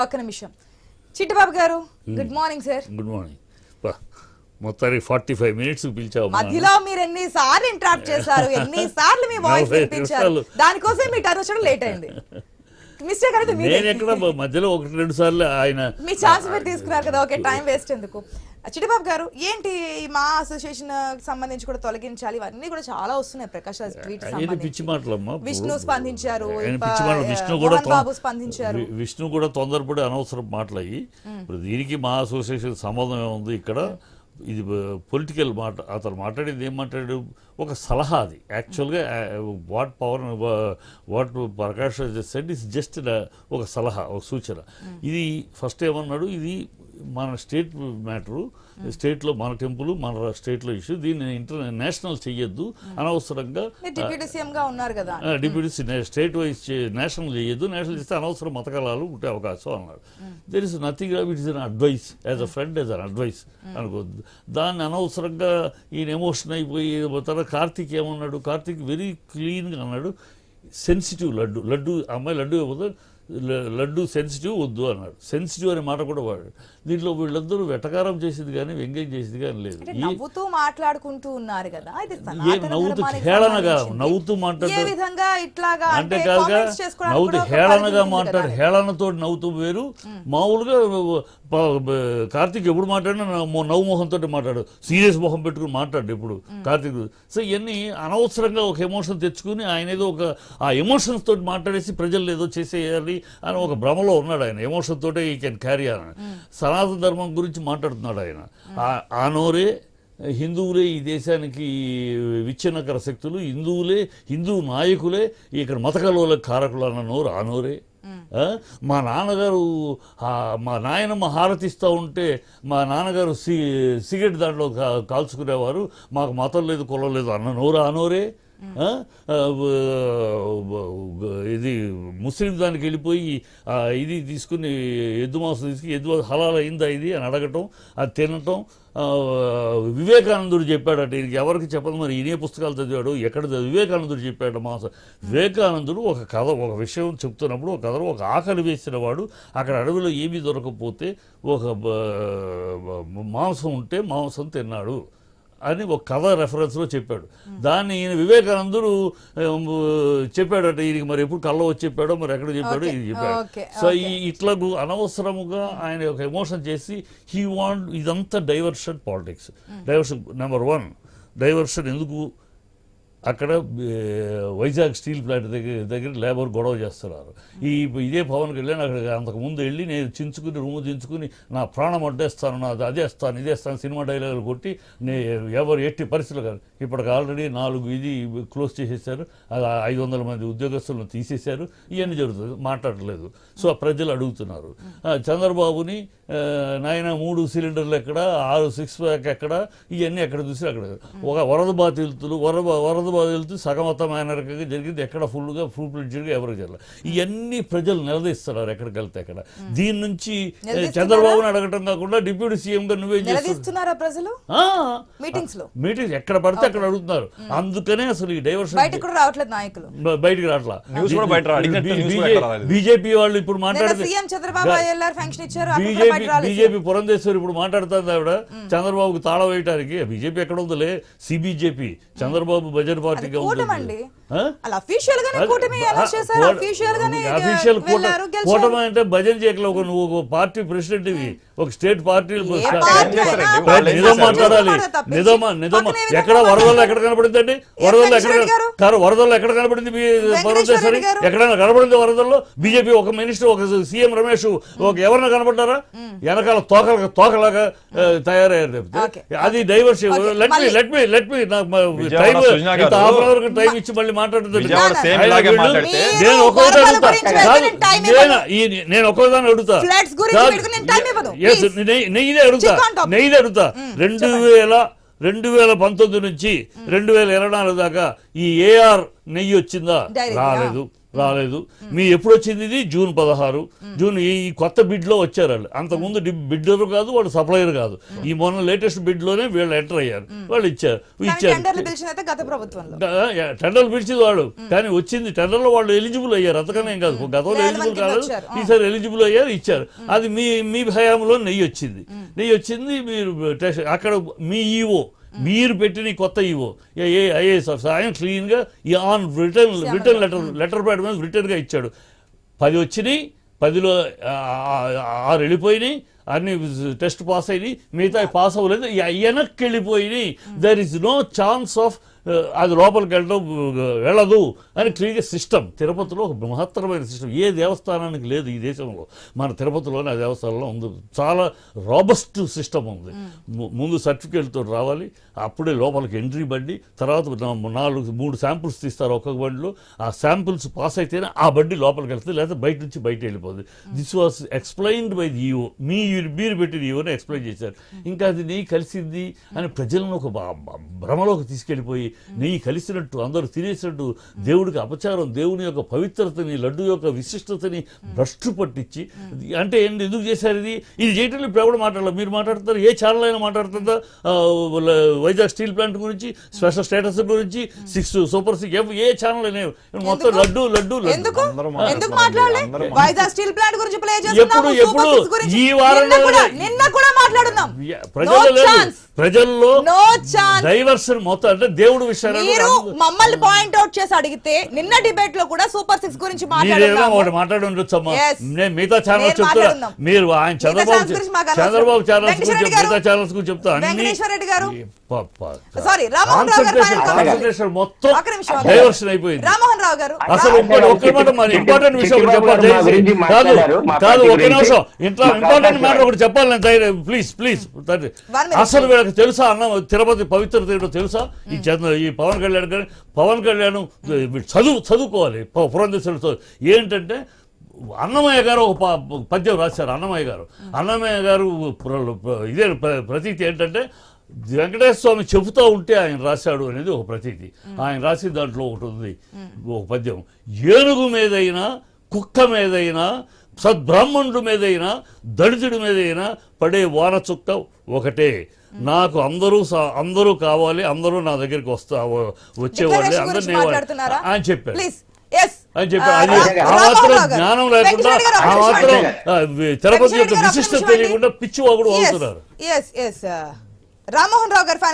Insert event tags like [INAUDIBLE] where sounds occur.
ఒక్క నిమిషం. చిట్టిబాబు గారు good morning sir good morning మొత్తానికి ఫార్టీ ఫైవ్ మినిట్స్ పిలిచావు. మధ్యలో మీరు ఎన్ని సార్లు ఇంటరాప్ట్ చేశారు? [LAUGHS] ఎన్ని సార్లు మీ వాయిస్ వినిపించారు. దానికోసం మీ టర్న్ లేట్ అయింది. [LAUGHS] మిస్టేక్ అనేది నేను. ఎక్కడ మధ్యలో ఒకటి రెండు సార్లు ఆయన మీ ఛాన్స్ మీరు తీసుకున్నారు కదా. ఓకే టైం వేస్ట్ ఎందుకు? చిట్టిబాబు గారు ఏంటి మా అసోసియేషన్ సంబంధించి కూడా తొలగించాలి? ఇవన్నీ కూడా చాలా వస్తున్నాయి ప్రకాష్ రాజ్ ట్వీట్ ఇది పిచ్చి మాటలమ్మా? విష్ణు స్పందించారు మాటలు. విష్ణు కూడా బాబు స్పందించారు. విష్ణు కూడా తొందరపడి అనవసరం మాటలయ్యి ఇప్పుడు దీనికి మా అసోసియేషన్ సంబంధం ఏముంది ఇక్కడ? ఇది పొలిటికల్ మాట అతను మాట్లాడేది ఏం మాట్లాడాడు? ఒక సలహా అది. యాక్చువల్గా what power what Prakash said is just ఒక సలహా ఒక సూచన. ఇది ఫస్ట్ ఏమన్నాడు? ఇది మన స్టేట్ మ్యాటరు స్టేట్లో మన టెంపుల్ మన స్టేట్లో ఇష్యూ దీన్ని ఇంటర్ నేషనల్ చెయ్యొద్దు. అనవసరంగా డిప్యూటీ సీఎం గా ఉన్నారు కదా. డిప్యూటీ స్టేట్ వైజ్ నేషనల్ చేయొద్దు నేషనల్ చేస్తే అనవసరం మతకలాలు ఉంటే అవకాశం అన్నాడు there is nothing it is an advice as a friend as an advice అనుకోవద్దు. దాన్ని అనవసరంగా ఈయన ఎమోషన్ అయిపోయి తర్వాత కార్తీక్ ఏమన్నాడు? కార్తీక్ వెరీ క్లీన్గా అన్నాడు. సెన్సిటివ్ లడ్డు. లడ్డు అమ్మాయి లడ్డు ల- లడ్డు సెన్సిటివ్ వద్దు అన్నాడు. సెన్సిటివ్ అనే మాట కూడా వాడాడు దీంట్లో వీళ్ళందరూ వెటకారం చేసేది కానీ వ్యంగ్యం చేసేది కానీ లేదు. నవ్వుతూ మాట్లాడుకుంటూ ఉన్నారు కదా నవ్వుతూ హేళనగా. నవ్వుతూ ఇట్లాగా అంటే కాదుగా చేసుకోవడానికి నవ్వుతూ హేళనగా మాట్లాడు కదా. హేళనతో నవ్వుతూ వేరు. మామూలుగా కార్తీక్ ఎప్పుడు మాట్లాడినా నవ్వు మొహంతో మాట్లాడు. సీరియస్ మొహం పెట్టుకుని మాట్లాడు ఎప్పుడు. కార్తీక్ సో ఇవన్నీ అనవసరంగా ఒక ఎమోషన్ తెచ్చుకుని ఆయన ఏదో ఒక ఆ ఎమోషన్స్ తోటి మాట్లాడేసి ప్రజలు ఏదో చేసేయాలి అని ఒక భ్రమలో ఉన్నాడు ఆయన. ఎమోషన్ తోటే ఈ కెన్ క్యారీ అని సనాతన ధర్మం గురించి మాట్లాడుతున్నాడు ఆయన. ఆ- నోరే హిందువులే ఈ దేశానికి విచ్ఛిన్నకర శక్తులు. హిందువులే హిందూ నాయకులే ఇక్కడ మతకలోల కారకులు అన్న నోరు ఆ నోరే? మా నాన్నగారు మా నాయనమ్మ హారతిస్తూ ఉంటే మా నాన్నగారు సి సిగరెట్ దాంట్లో కాల్చుకునేవారు. మాకు మతం లేదు కులం లేదు అన్న నోరు ఆ? ఇది ముస్లిం దానికి వెళ్ళిపోయి ఇది తీసుకుని ఎద్దు మాంసం తీసుకుని ఎద్దు హలాల్ అయిందా ఇది అని అడగటం అది తినటం వివేకానందుడు చెప్పాడట ఈయనకి ఎవరికి చెప్పదు మరి ఈయనే పుస్తకాలు చదివాడు. ఎక్కడ వివేకానందుడు చెప్పాడు మాంసం వివేకానందుడు ఒక కథ ఒక విషయం చెప్తున్నప్పుడు ఒక కథలో ఒక ఆకలి వేసిన వాడు అక్కడ అడవిలో ఏమీ దొరకకపోతే ఒక మాంసం ఉంటే మాంసం తిన్నాడు. అని ఒక కథ రెఫరెన్స్లో చెప్పాడు. దాన్ని ఈయన వివేకానందుడు చెప్పాడట. ఈయనకి మరి ఎప్పుడు కళ్ళ వచ్చి చెప్పాడో మరి ఎక్కడ చెప్పాడో ఇది చెప్పాడు. సో ఈ ఇట్లా అనవసరముగా ఆయన ఒక ఎమోషన్ చేసి హీ వాంట్ ఇదంతా diversion politics diversion number one diversion ఎందుకు అక్కడ వైజాగ్ స్టీల్ ప్లాంట్ దగ్గర దగ్గర లేబర్ గొడవ చేస్తున్నారు. ఈ ఇదే పవన్ కళ్యాణ్ అక్కడ అంతకుముందు వెళ్ళి నేను చించుకుని రూము చించుకుని నా ప్రాణం అడ్డేస్తాను నా అదేస్తాను ఇదేస్తాను సినిమా డైలాగులు కొట్టి నే ఎవరు ఎట్టి పరిస్థితులు కాదు. ఇప్పటికి ఆల్రెడీ నాలుగు ఇది క్లోజ్ చేసేసారు అది ఐదు వందల మంది ఉద్యోగస్తులను తీసేశారు ఇవన్నీ జరుగుతుంది మాట్లాడలేదు. సో ప్రజలు అడుగుతున్నారు. చంద్రబాబుని నాయన మూడు సిలిండర్లు ఎక్కడ ఆరు సిక్స్ ప్యాక్ ఎక్కడ ఇవన్నీ ఎక్కడ చూసి అక్కడ. ఒక వరద బాధితులు వరద వరద బాధితులు సగమతమైన రకంగా జరిగింది ఎక్కడ ఫుల్గా ఫుల్ ఫ్లెడ్జ్డ్గా ఎవరికి జరగలేదు ఇవన్నీ ప్రజలు నిలదీస్తున్నారు ఎక్కడికి వెళ్తే ఎక్కడ దీని నుంచి? చంద్రబాబుని అడగటం కాకుండా డిప్యూటీ సీఎంగా నువ్వే నిలదీస్తున్నారా ప్రజలు ఆ, మీటింగ్స్లో ఎక్కడ పడితే అక్కడ అడుగుతున్నారు అందుకనే అసలు ఈ డైవర్షన్ బయటకు రావట్లేదు నాయకులు బయటికి రావట్లా న్యూస్ కూడా బయట రా- అడిగినట్టు న్యూస్ కూడా ఎక్కడ రాలేదు. బీజేపీ వాళ్ళు ఇప్పుడు మాట్లాడితే చంద్రబాబు అక్కడ బీజేపీ పురంధేశ్వరి ఇప్పుడు మాట్లాడుతుంది ఆవిడ చంద్రబాబుకు తాళ వేయటానికి బీజేపీ ఎక్కడ ఉందిలే సిబిజేపీ చంద్రబాబు బజర్ పార్టీగా ఉంటుంది? అలా అఫీషియల్ గానే కూటమి ఎలా చేశారు? అఫీషియల్ గానే అఫీషియల్ కూటమి అంటే భజన చేయకల ఒక నువ్వు ఒక పార్టీ ప్రెసిడెంట్ ఇవి ఒక స్టేట్ పార్టీ నిజం? మాట్లాడాలి. నిజమా నిజమా? ఎక్కడ వరదల్లో ఎక్కడ కనపడిందండి వరదల్లో ఎక్కడ? కాదు వరదల్లో ఎక్కడ కనపడింది గారు? ఎక్కడైనా కనపడింది వరదల్లో? బీజేపీ ఒక మినిస్టర్ ఒక సీఎం రమేష్ ఒక ఎవరైనా కనపడ్డారా వెనకాల తోకల తోకలాగా తయారయ్యారు. అది Okay. Let me let me let me time half hour time ఇచ్చి మళ్ళీ మాట్లాడుతుంది నేను వరదల అడుగుతా. అడుగుతా. అడుగుతా. అడుగుతా. రెండు వేల రెండు వేల పంతొమ్మిది నుంచి రెండు వేల ఇరవై నాలుగు దాకా ఈ ఏఆర్ నెయ్యి వచ్చిందా? రాలేదు. రాలేదు. మీ ఎప్పుడు వచ్చింది ఇది? జూన్ పదహారు. జూన్ ఈ కొత్త బిడ్లో వచ్చారు వాళ్ళు. అంతకుముందు బిడ్డర్ కాదు వాడు సప్లయర్ కాదు. ఈ మొన్న లేటెస్ట్ బిడ్లోనే వీళ్ళు ఎంటర్ అయ్యారు. వాళ్ళు ఇచ్చారు ఇచ్చారు. టెండర్లు పిలిచింది వాళ్ళు. కానీ వచ్చింది టెండర్లో వాళ్ళు ఎలిజిబుల్ అయ్యారు. అంతకనే కాదు. గతంలో ఎలిజిబుల్ కాదు. ఈసారి ఎలిజిబుల్ అయ్యారు ఇచ్చారు. అది మీ మీ హయాంలో నెయ్యి వచ్చింది. నెయ్యి వచ్చింది మీరు అక్కడ మీ ఈవో మీరు పెట్టిన కొత్త ఈవో. ఏ ఐఏఎస్ ఆఫీసర్ ఆయన క్లీన్గా ఈ on return return letter letter pad మీద రిటర్న్గా ఇచ్చాడు. పది వచ్చినాయి పదిలో ఆరు వెళ్ళిపోయినాయి అన్ని టెస్ట్ పాస్ అయినాయి మిగతా పాస్ అవ్వలేదు వెనక్కి వెళ్ళిపోయినాయి. There is no chance of అది లోపలికి వెళ్ళడం వెళ్ళదు అని క్లియర్గా సిస్టమ్. తిరుపతిలో ఒక మహత్తరమైన సిస్టమ్. ఏ దేవస్థానానికి లేదు ఈ దేశంలో. మన తిరుపతిలోనే ఆ దేవస్థానంలో ఉంది. చాలా రాబస్ట్ సిస్టమ్ ఉంది. ముందు సర్టిఫికేట్తో రావాలి. అప్పుడే లోపలికి ఎంట్రీ బండి తర్వాత నా- నాలుగు మూడు శాంపుల్స్ తీస్తారు ఒక్కొక్క బండిలో. ఆ శాంపుల్స్ పాస్ అయితేనే ఆ బండి లోపలికి వెళ్తుంది లేకపోతే బయట నుంచి బయట వెళ్ళిపోతుంది this was explained by the EO మీ మీరు పెట్టిన ఈఓని ఎక్స్ప్లెయిన్ చేశారు. ఇంకా అది నెయ్యి కలిసింది అని ప్రజలను ఒక భ్రమలోకి తీసుకెళ్ళిపోయి నెయ్యి కలిసినట్టు అందరూ తినేసినట్టు దేవుడికి అపచారం దేవుని యొక్క పవిత్రతని లడ్డు యొక్క విశిష్టతని భ్రష్టు పట్టించి అంటే ఎందుకు చేశారు ఇది? ఇది చేయటంలో ఇప్పుడు ఎవరు మాట్లాడాలి మీరు మాట్లాడతారు ఏ ఛానల్ అయినా మాట్లాడుతుందా? వైజాగ్ స్టీల్ ప్లాంట్ గురించి స్పెషల్ స్టేటస్ గురించి సిక్స్ సూపర్ సిక్స్ ఏ ఛానల్ అయినా మొత్తం? లడ్డు లడ్డు వైజాగ్ స్టీల్ ప్లాంట్ గురించి ప్లే ఎప్పుడు- ఎప్పుడు? సూపర్ సిక్స్ గురించి. ఈ వారంలో నిన్న కూడా మాట్లాడున్నాం. ప్రజల్లో ప్రజల్లో నో ఛాన్స్ డైవర్షన్ మొత్తం అంటే దేవుడు విషయాలు మీరు మమ్మల్ని పాయింట్ అవుట్ చేసి అడిగితే నిన్న డిబేట్లో కూడా సూపర్ సిక్స్ గురించి మీరేమో మాట్లాడున్నాము ఒకటి మాట్లాడి ఉండొచ్చమ్మా Yes. నేను మిగతా ఛానల్స్ నేను చెప్తా మాట్లాడున్నాం. మీరు ఆయన చంద్రబాబు. చంద్రబాబు ఛానల్స్ గురించి. మిగతా ఛానల్స్ గురించి చెప్తా రెడ్డి గారు. Sorry, రామ్మోహన్ రావు గారు మొత్తం డైవర్షన్ అయిపోయింది రామ్మోహన్ రావు గారు. అసలు ఇంపార్టెంట్ విషయం ఒకటి చెప్పాలి. కాదు కాదు ఒక. నిమిషం. ఇంట్లో ఇంపార్టెంట్ మ్యాటర్ ఒకటి నేను ప్లీజ్ ప్లీజ్ అసలు. వీళ్ళకి తెలుసా అన్న తిరుపతి పవిత్రత ఏంటో తెలుసా? ఈ చంద్ర ఈ పవన్ కళ్యాణ్ గారు పవన్ కళ్యాణ్ చదువు చదువుకోవాలి. పురంధేశ్వరుడు ఏంటంటే అన్నమయ్య గారు ఒక ప- పద్యం రాశారు అన్నమయ్య గారు. అన్నమయ్య గారు ఇదే ప్ర- ప్రతీతి ఏంటంటే వెంకటేశ్వర స్వామి చెబుతూ ఉంటే ఆయన రాశాడు అనేది ఒక ప్రతీతి. ఆయన రాసిన దాంట్లో ఒకటి ఉంది ఒక పద్యం. ఏనుగు మీదైనా కుక్క మీదైనా సద్బ్రాహ్మణుడి మీదైనా దళితుడి మీదైనా పడే వాన చుక్క ఒకటే. నాకు అందరూ అందరూ కావాలి అందరూ నా దగ్గరికి వస్తా వచ్చేవాళ్ళే Declaration అందరు గురించి మాట్లాడుతున్నారా? ఆయన చెప్పారు అని చెప్పి అది ఆ మాత్రం జ్ఞానం లేకుండా ఆ మాత్రం తిరుపతి యొక్క విశిష్టత తెలియకుండా పిచ్చి వాగుడు అవుతున్నారు. రామ్మోహన్ రావు గారి ఫైనల్